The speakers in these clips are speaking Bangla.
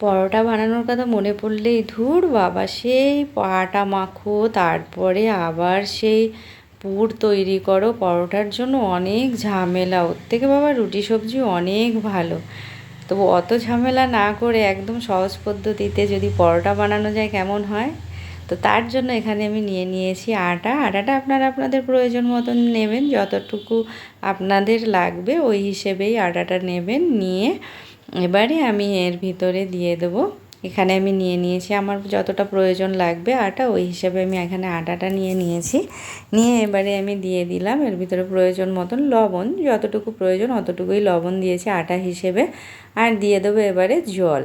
পরোটা বানানোর কথা মনে পড়লেই ধুর, বাবা সেই আটা মাখো, তারপরে আবার সেই পুর তৈরি করো। পরোটার জন্য অনেক ঝামেলা, ওর থেকে বাবা রুটি সবজি অনেক ভালো। তবু অত ঝামেলা না করে একদম সহজ পদ্ধতিতে যদি পরোটা বানানো যায় কেমন হয়? তো তার জন্য এখানে আমি নিয়ে নিয়েছি আটা। আটাটা আপনারা আপনাদের প্রয়োজন মতন নেবেন, যতটুকু আপনাদের লাগবে, ওই হিসেবেই আটাটা নেবেন, নিয়ে এবারে আমি এর ভিতরে দিয়ে দেবো। এখানে আমি নিয়ে নিয়েছি, আমার যতটা প্রয়োজন লাগবে আটা, ওই হিসাবে আমি এখানে আটাটা নিয়ে নিয়েছি। নিয়ে এবারে আমি দিয়ে দিলাম, এর ভিতরে প্রয়োজন মতন লবণ, যতটুকু প্রয়োজন অতটুকুই লবণ দিয়েছি আটা হিসেবে। আর দিয়ে দেবো এবারে জল।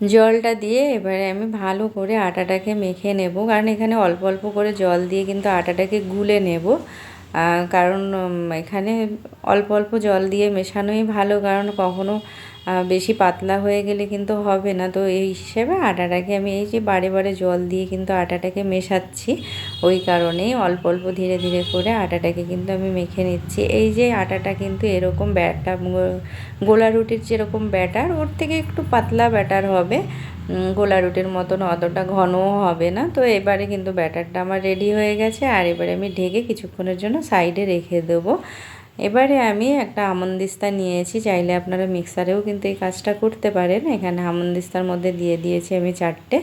জলটা দিয়ে এবারে আমি ভালো করে আটাটাকে মেখে নেব, কারণ এখানে অল্প অল্প করে জল দিয়ে কিন্তু আটাটাকে গুলে নেব। কারণ এখানে অল্প অল্প জল দিয়ে মেশানোই ভালো, কারণ কখনো বেশি পাতলা হয়ে গেলে কিন্তু হবে না। তো এই হিসেবে আটাটাকে আমি এই যে বারে বারে জল দিয়ে কিন্তু আটাটাকে মেশাচ্ছি। ওই কারণেই অল্প অল্প ধীরে ধীরে করে আটাটাকে কিন্তু আমি মেখে নিচ্ছি। এই যে আটাটা কিন্তু এরকম ব্যাটা গোলা রুটির যেরকম ব্যাটার, ওর থেকে একটু পাতলা ব্যাটার হবে। গোলা রুটির মতন অতটা ঘনও হবে না। তো এবারে কিন্তু ব্যাটারটা আমার রেডি হয়ে গেছে আর এবারে আমি ঢেকে কিছুক্ষণের জন্য সাইডে রেখে দেবো। এবারে আমি একটা আমন্দিস্তা নিয়েছি, চাইলে আপনারা মিক্সারেও কিন্তু এই কাজটা করতে পারেন। এখানে আমন্দিস্তার মধ্যে দিয়ে দিয়েছি আমি চারটে।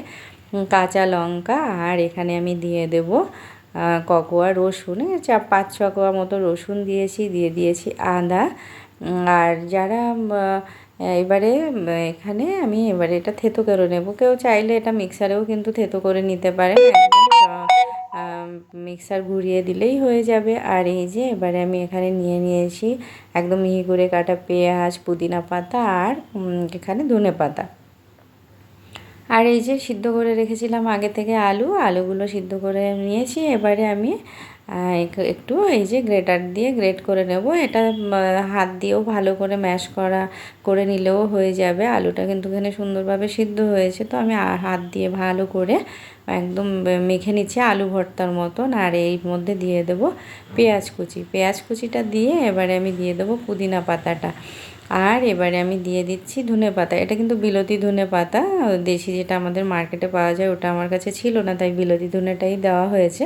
কাঁচা লঙ্কা আর এখানে আমি দিয়ে দেব ককোয়া রসুন। চা, পাঁচ ছ কোয়া মতো রসুন দিয়েছি, দিয়ে দিয়েছি আদা। আর যারা এবারে এখানে আমি এবারে এটা থেতো করে নেব। কেউ চাইলে এটা মিক্সারেও কিন্তু থেতো করে নিতে পারে মিক্সার ঘুরিয়ে দিলেই হয়ে যাবে। আর এই যে এবারে আমি এখানে নিয়ে নিয়েছি একদম মিহি করে কাটা পেঁয়াজ, পুদিনা পাতা আর এখানে ধনে পাতা। আর এই যে সিদ্ধ করে রেখেছিলাম আগে থেকে আলু, আলুগুলো সিদ্ধ করে নিয়েছি। এবারে আমি একটু এই যে গ্রেটার দিয়ে গ্রেট করে নেব। এটা হাত দিয়েও ভালো করে ম্যাশ করা, করে নিলেও হয়ে যাবে। আলুটা কিন্তু এখানে সুন্দরভাবে সিদ্ধ হয়েছে। তো আমি হাত দিয়ে ভালো করে একদম মেখে নিচ্ছি আলু ভর্তার মতন। আর এই মধ্যে দিয়ে দেব পেঁয়াজ কুচি। পেঁয়াজ কুচিটা দিয়ে এবারে আমি দিয়ে দেবো পুদিনা পাতাটা। আর এবারে আমি দিয়ে দিচ্ছি ধনে পাতা। এটা কিন্তু বিলতি ধনে পাতা, দেশি যেটা আমাদের মার্কেটে পাওয়া যায় ওটা আমার কাছে ছিল না, তাই বিলতি ধনেটাই দেওয়া হয়েছে।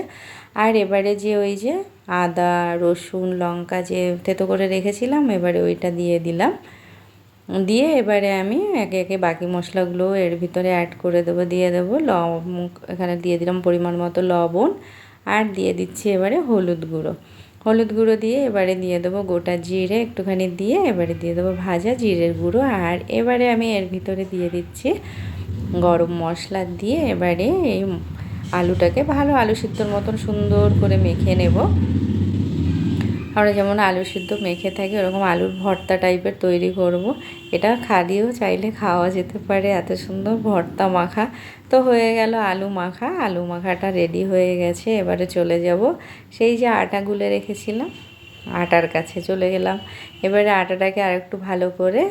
আর এবারে যে ওই যে আদা, রসুন, লঙ্কা যে থেতো করে রেখেছিলাম, এবারে ওইটা দিয়ে দিলাম। দিয়ে এবারে আমি একে একে বাকি মশলাগুলো এর ভিতরে অ্যাড করে দেবো, দিয়ে দেবো লবণ, এখানে দিয়ে দিলাম পরিমাণ মতো লবণ। আর দিয়ে দিচ্ছি এবারে হলুদ গুঁড়ো। হলুদ গুঁড়ো দিয়ে এবারে দিয়ে দেবো গোটা জিরে একটুখানি দিয়ে এবারে দিয়ে দেবো ভাজা জিরের গুঁড়ো। আর এবারে আমি এর ভিতরে দিয়ে দিচ্ছি গরম মশলা দিয়ে এবারে এই আলুটাকে ভালো আলু সিদ্ধর মতন সুন্দর করে মেখে নেব। আমরা যেমন আলু সিদ্ধ মেখে থাকি, ওরকম আলুর ভর্তা টাইপের তৈরি করব। এটা খাদিয়েও চাইলে খাওয়া যেতে পারে, এত সুন্দর ভর্তা মাখা। তো হয়ে গেল আলু মাখা, আলু মাখাটা রেডি হয়ে গেছে, এবারে চলে যাব। সেই যে আটা গুলে রেখেছিলাম, আটার কাছে চলে গেলাম। এবারে আটাটাকে আর একটু ভালো করে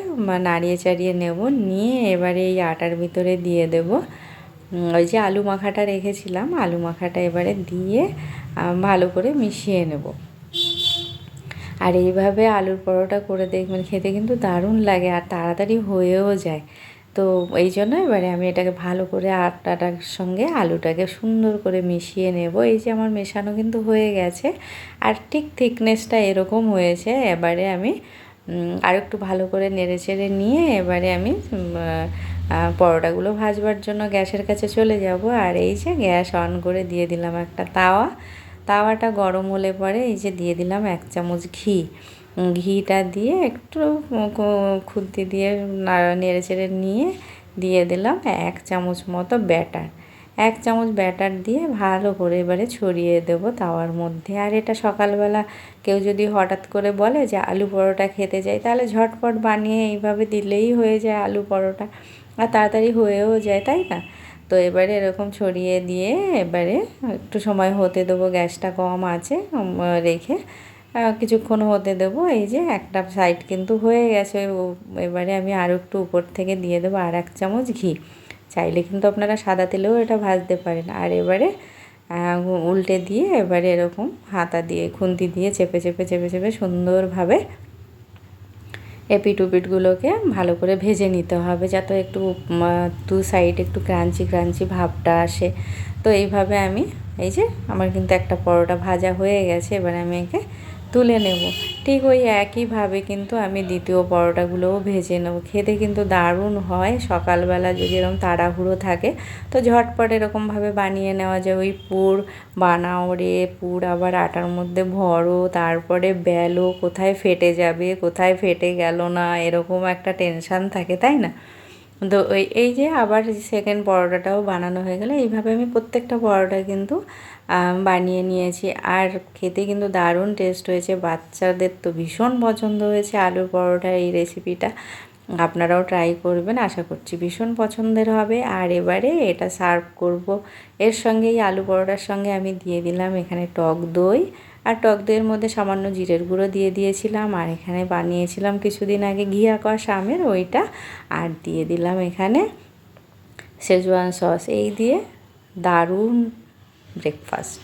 নাড়িয়ে চাড়িয়ে নেব, নিয়ে এবারে এই আটার ভিতরে দিয়ে দেব। ওই যে আলু মাখাটা রেখেছিলাম, আলু মাখাটা এবারে দিয়ে ভালো করে মিশিয়ে নেব। আর এইভাবে আলুর পরোটা করে দেখবেন খেতে কিন্তু দারুণ লাগে আর তাড়াতাড়ি হয়েও যায়। তো এই জন্য এবারে আমি এটাকে ভালো করে আটাটার সঙ্গে আলুটাকে সুন্দর করে মিশিয়ে নেব। এই যে আমার মেশানো কিন্তু হয়ে গেছে আর ঠিক থিকনেসটা এরকম হয়েছে। এবারে আমি আর একটু ভালো করে নেড়ে চেড়ে নিয়ে এবারে আমি পরোটাগুলো ভাজবার জন্য গ্যাসের কাছে চলে যাব। আর এই যে গ্যাস অন করে দিয়ে দিলাম একটা তাওয়া। তাওয়াটা গরম হলে পরে এই যে দিয়ে দিলাম এক চামচ ঘি। ঘিটা দিয়ে একটু খুন্তি দিয়ে নেড়ে চেড়ে নিয়ে দিয়ে দিলাম এক চামচ মতো ব্যাটার। এক চামচ ব্যাটার দিয়ে ভালো করে এবারে ছড়িয়ে দেব তাওয়ার মধ্যে। আর এটা সকালবেলা কেউ যদি হঠাৎ করে বলে যে আলু পরোটা খেতে চাই, তাহলে ঝটপট বানিয়ে এইভাবে দিলেই হয়ে যায় আলু পরোটা। আর তাড়াতাড়ি হয়েও যায়, তাই না? তো এবারে এরকম ছড়িয়ে দিয়ে এবারে একটু সময় হতে দেবো, গ্যাসটা কম আছে রেখে কিছুক্ষণ হতে দেবো। এই যে একটা সাইড কিন্তু হয়ে গেছে এবারে আমি আরও একটু উপর থেকে দিয়ে দেবো, আর এক চামচ ঘি। চাইলে কিন্তু আপনারা সাদা তেলেও এটা ভাজতে পারেন। আর এবারে উল্টে দিয়ে এবারে এরকম হাতা দিয়ে, খুন্তি দিয়ে চেপে চেপে চেপে চেপে সুন্দরভাবে এপিট উপিটগুলোকে ভালো করে ভেজে নিতে হবে যাতে একটু দু সাইড একটু ক্রাঞ্চি ক্রাঞ্চি ভাবটা আসে। তো এইভাবে আমি, এই যে আমার কিন্তু একটা পরোটা ভাজা হয়ে গেছে, এবার আমি একে তুলে নেব। ঠিক ওই একইভাবে কিন্তু আমি দ্বিতীয় পরোটাগুলোও ভেজে নেব। খেতে কিন্তু দারুণ হয়। সকালবেলা যদি এরকম তাড়াহুড়ো থাকে, তো ঝটপট এরকমভাবে বানিয়ে নেওয়া যায়। ওই পুর বানাও রে পুর আবার আটার মধ্যে ভরো, তারপরে বেলো, কোথায় ফেটে যাবে, কোথায় ফেটে গেল না, এরকম একটা টেনশান থাকে, তাই না? তো ওই, এই যে আবার সেকেন্ড পরোটাটাও বানানো হয়ে গেলে। এইভাবে আমি প্রত্যেকটা পরোটা কিন্তু বানিয়ে নিয়েছি। আর খেতে কিন্তু দারুণ টেস্ট হয়েছে। বাচ্চাদের তো ভীষণ পছন্দ হয়েছে আলুর পরোটা, এই রেসিপিটা আপনারাও ট্রাই করবেন, আশা করছি ভীষণ পছন্দের হবে। আর এবারে এটা সার্ভ করব। এর সঙ্গে এই আলু পরোটার সঙ্গে আমি দিয়ে দিলাম এখানে টক দই আর টক দইয়ের মধ্যে সামান্য জিরের গুঁড়ো দিয়ে দিয়েছিলাম, আর এখানে বানিয়েছিলাম কিছুদিন আগে ঘিয়া কষ আমের ওইটা, আর দিয়ে দিলাম এখানে শেজওয়ান সস এই দিয়ে দারুণ ব্রেকফাস্ট